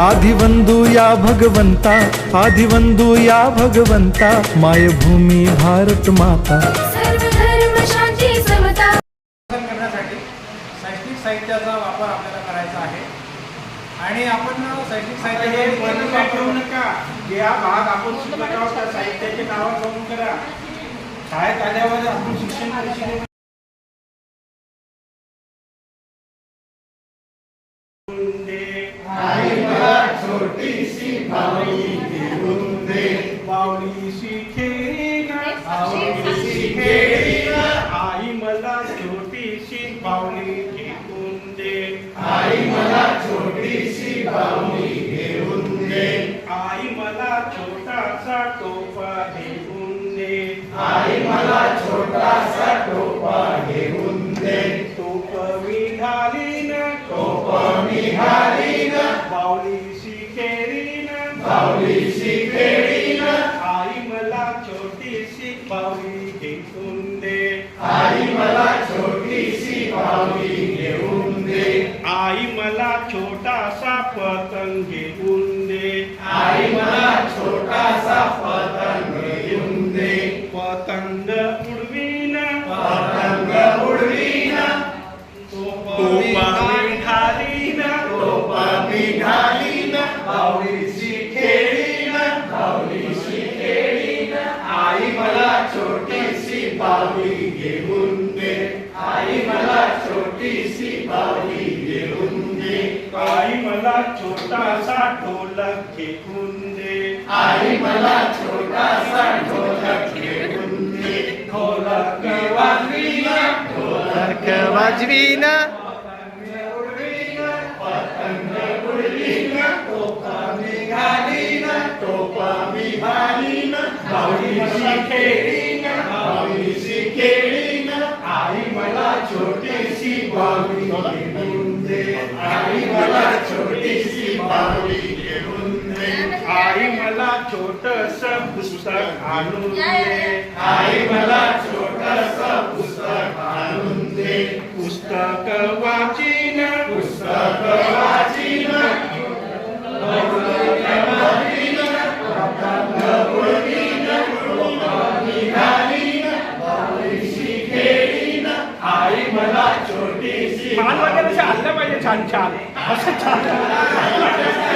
आदिवंदू या भगवंता आदिवंदू या भगवंता मायभूमी भारत माता. सर्व धर्म शांती समता. संशोधन करण्यासाठी शैक्षणिक साहित्याचा वापर आपल्याला करायचा आहे. आणि आपण शैक्षणिक हे बनवून काय ठेवू साहित्य नका. हा भाग आपण शिकत आहोत त्या साहित्याचे नाव करून करा. शाळेत आल्यावर आपण शिक्षण मला छोटासा टोपा घेऊन दे टोप मी घालीन टोप मी बावलीशी खेळीन बावलीशी खेळीन आई मला छोटीशी बावली घेऊन दे आई मला छोटीशी बावली घेऊन दे आई मला छोटासा पतंग घेऊन टोपा मी घालीन बावलीशी खेळीन बावलीशी खेळीन. आई मला छोटीशी बावली घेऊन दे. आई मला छोटीशी बावली घेऊन दे. आई मला छोटासा ढोलक घेऊन दे. आई मला छोटासा ढोलक घेऊन दे. ढोलक वाजवीन. ढोलक वाजवीन. टोपा मी घालीन बावलीशी खेळीन बावलीशी खेळीन आई मला छोटीशी बावली घेऊन दे. आई मला छोटीशी बावली घेऊन दे. आई मला छोटस पुस्तक आणून दे. मला छोटीशी मान वगैरे पाहिजे छान छान. असं छान.